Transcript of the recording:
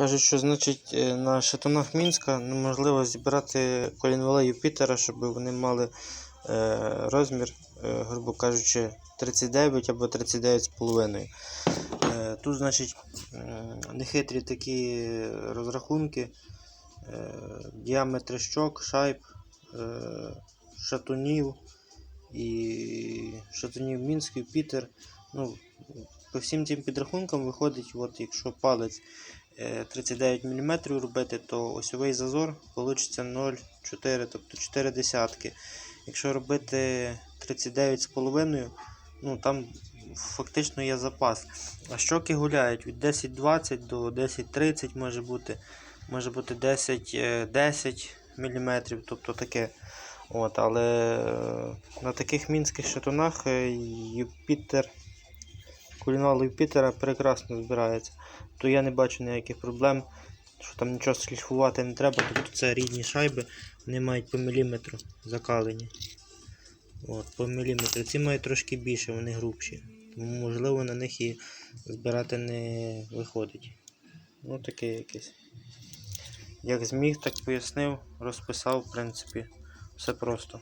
Кажуть, що значить е, на шатунах Мінська неможливо зібрати колінвали Юпітера, щоб вони мали е, розмір, е, грубо кажучи, 39 або 39,5. Е, тут, значить, нехитрі такі розрахунки, е, діаметри щок, шайб, е, шатунів і шатунів Мінськ, Юпітер. Ну, по всім цим підрахункам виходить, от якщо палець 39 мм робити, то осьовий зазор вийде 0,4, тобто 4 десятки. Якщо робити 39,5, ну там фактично є запас. А щоки гуляють від 10-20 до 10-30 може бути, може бути 10-10 мм, тобто таке. От, але е, на таких мінських шатунах е, Юпітер, кулінал Юпітера прекрасно збирається. То я не бачу ніяких проблем, що там нічого шліфувати не треба, тобто це рідні шайби, вони мають по міліметру закалені. От, по міліметру. Ці мають трошки більше, вони грубші. Тому можливо на них і збирати не виходить. Ну таке якесь. Як зміг, так пояснив, розписав, в принципі, все просто.